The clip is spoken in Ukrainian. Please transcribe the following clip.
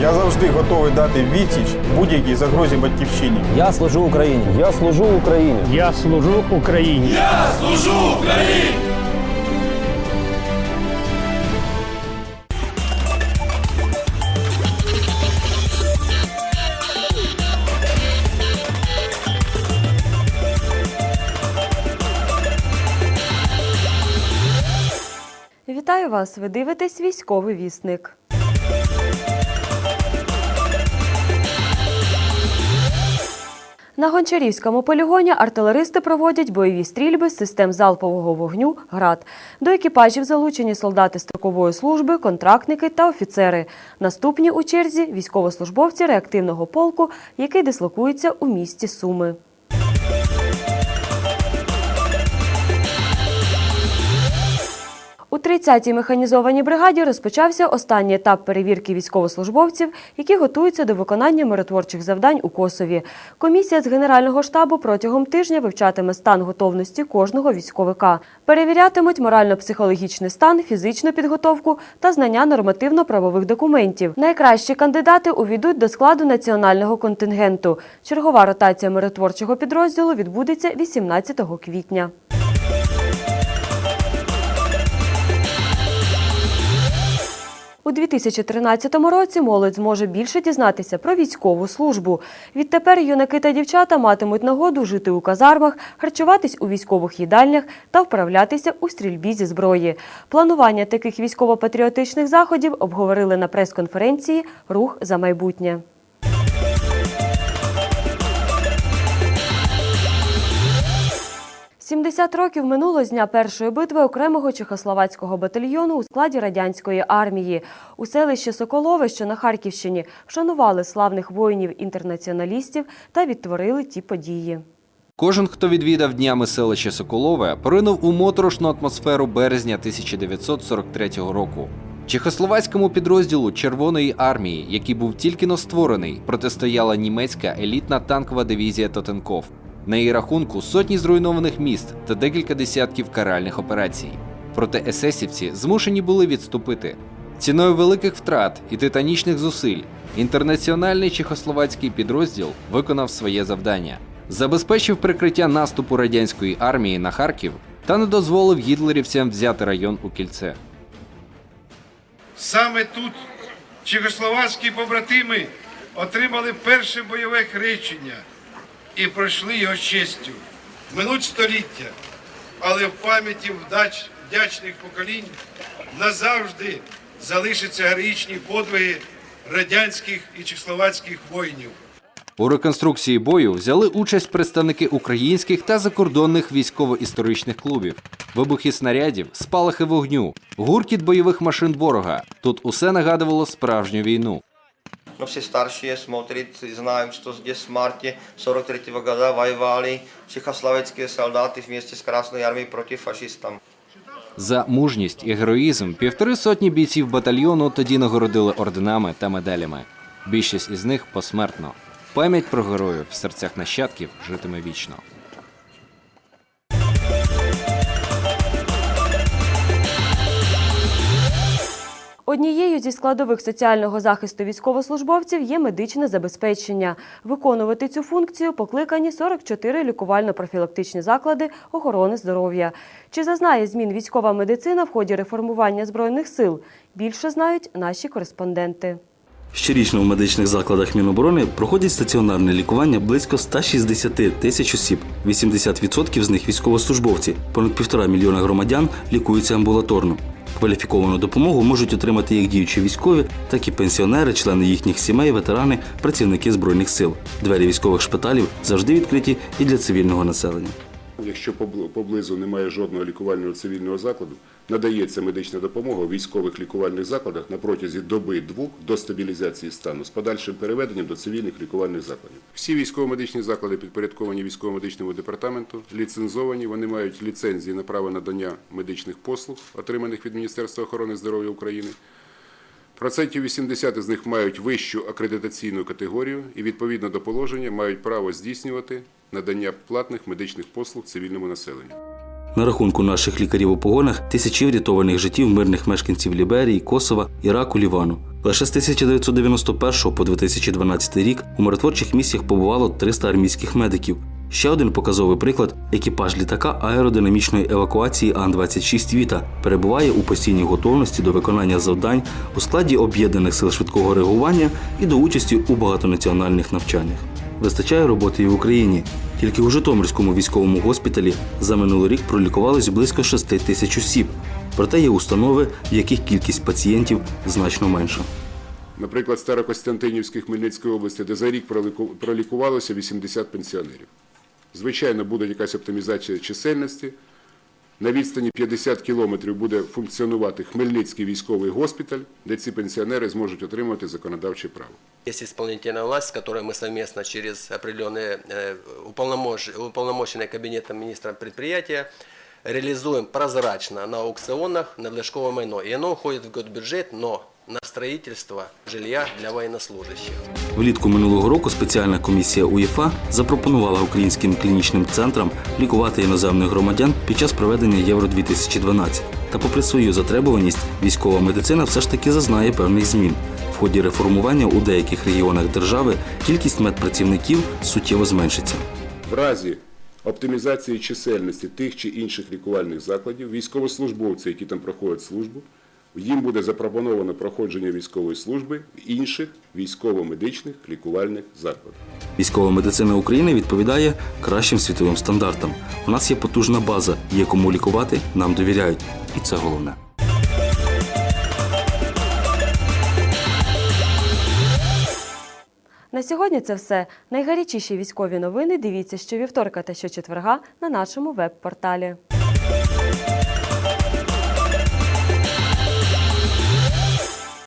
завжди готовий дати відсіч будь-якій загрозі батьківщині. Я служу Україні. Я служу Україні. Я служу Україні. Я служу Україні. Вітаю вас! Ви дивитесь військовий вісник. На Гончарівському полігоні артилеристи проводять бойові стрільби з систем залпового вогню ГРАД. До екіпажів залучені солдати строкової служби, контрактники та офіцери. Наступні у черзі військовослужбовці реактивного полку, який дислокується у місті Суми. 30-й механізованій бригаді розпочався останній етап перевірки військовослужбовців, які готуються до виконання миротворчих завдань у Косові. Комісія з Генерального штабу протягом тижня вивчатиме стан готовності кожного військовика. Перевірятимуть морально-психологічний стан, фізичну підготовку та знання нормативно-правових документів. Найкращі кандидати увійдуть до складу національного контингенту. Чергова ротація миротворчого підрозділу відбудеться 18 квітня. У 2013 році молодь зможе більше дізнатися про військову службу. Відтепер юнаки та дівчата матимуть нагоду жити у казармах, харчуватись у військових їдальнях та вправлятися у стрільбі зі зброї. Планування таких військово-патріотичних заходів обговорили на прес-конференції Рух за майбутнє. Сімдесят років минуло з дня першої битви окремого чехословацького батальйону у складі радянської армії. У селищі Соколове, що на Харківщині, вшанували славних воїнів-інтернаціоналістів та відтворили ті події. Кожен, хто відвідав днями селище Соколове, поринув у моторошну атмосферу березня 1943 року. Чехословацькому підрозділу Червоної армії, який був тільки но створений, протистояла німецька елітна танкова дивізія Тотенков. На її рахунку сотні зруйнованих міст та декілька десятків каральних операцій. Проте есесівці змушені були відступити. Ціною великих втрат і титанічних зусиль інтернаціональний чехословацький підрозділ виконав своє завдання, забезпечив прикриття наступу радянської армії на Харків та не дозволив гітлерівцям взяти район у кільце. Саме тут чехословацькі побратими отримали перше бойове хрещення і пройшли його честю. Минуть століття, але в пам'яті вдач вдячних поколінь назавжди залишаться героїчні подвиги радянських і чехословацьких воїнів. У реконструкції бою взяли участь представники українських та закордонних військово-історичних клубів, вибухи снарядів, спалахи вогню, гуркіт бойових машин ворога. Тут усе нагадувало справжню війну. No все старшие смотрят, знаем, что здесь в марте 43 года воевали чехословацкие солдаты вместе с Красной армией против фашистов. За мужність і героїзм півтори сотні бійців батальйону тоді нагородили орденами та медалями. Більшість із них посмертно. Пам'ять про героїв в серцях нащадків житиме вічно. Однією зі складових соціального захисту військовослужбовців є медичне забезпечення. Виконувати цю функцію покликані 44 лікувально-профілактичні заклади охорони здоров'я. Чи зазнає змін військова медицина в ході реформування збройних сил? Більше знають наші кореспонденти. Щорічно в медичних закладах Міноборони проходять стаціонарне лікування близько 160 тисяч осіб. 80% з них військовослужбовці. Понад півтора мільйона громадян лікуються амбулаторно. Кваліфіковану допомогу можуть отримати як діючі військові, так і пенсіонери, члени їхніх сімей, ветерани, працівники збройних сил. Двері військових шпиталів завжди відкриті і для цивільного населення. Якщо поблизу немає жодного лікувального цивільного закладу, надається медична допомога у військових лікувальних закладах на протязі доби-двох до стабілізації стану з подальшим переведенням до цивільних лікувальних закладів. Всі військово-медичні заклади підпорядковані військово-медичному департаменту, ліцензовані, вони мають ліцензії на право надання медичних послуг, отриманих від Міністерства охорони здоров'я України. Процентів 80 з них мають вищу акредитаційну категорію і відповідно до положення мають право здійснювати надання платних медичних послуг цивільному населенню. На рахунку наших лікарів у погонах тисячі врятованих життів мирних мешканців Ліберії, Косова, Іраку, Лівану. Лише з 1991 по 2012 рік у миротворчих місіях побувало 300 армійських медиків. Ще один показовий приклад екіпаж літака аеродинамічної евакуації Ан-26 Віта перебуває у постійній готовності до виконання завдань у складі об'єднаних сил швидкого реагування і до участі у багатонаціональних навчаннях. Вистачає роботи і в Україні. Тільки у Житомирському військовому госпіталі за минулий рік пролікувалось близько 6 тисяч осіб. Проте є установи, в яких кількість пацієнтів значно менша. Наприклад, Старокостянтинівській Хмельницької області, де за рік проліку- пролікувалося 80 пенсіонерів. Звичайно, буде якась оптимізація чисельності На відстані 50 кілометрів буде функціонувати Хмельницький військовий госпіталь, де ці пенсіонери зможуть отримати законодавче право. Есть исполнительная власть, с которой мы совместно через определенные э, уполномош- уполномоченные кабинетом министра предприятия реализуем прозрачно на аукционах надлежковое майно. И оно уходит в госбюджет, но на строительство жилья для военнослужащих. Влітку минулого року спеціальна комісія УЄФА запропонувала українським клінічним центрам лікувати іноземних громадян під час проведення Євро 2012. Та, попри свою затребуваність, військова медицина все ж таки зазнає певних змін. В ході реформування у деяких регіонах держави кількість медпрацівників суттєво зменшиться. В разі оптимізації чисельності тих чи інших лікувальних закладів, військовослужбовці, які там проходять службу, їм буде запропоновано проходження військової служби в інших військово-медичних лікувальних закладах. Військова медицина України відповідає кращим світовим стандартам. У нас є потужна база, є кому лікувати, нам довіряють. І це головне. На сьогодні це все. Найгарячіші військові новини дивіться щовівторка та щочетверга на нашому веб-порталі.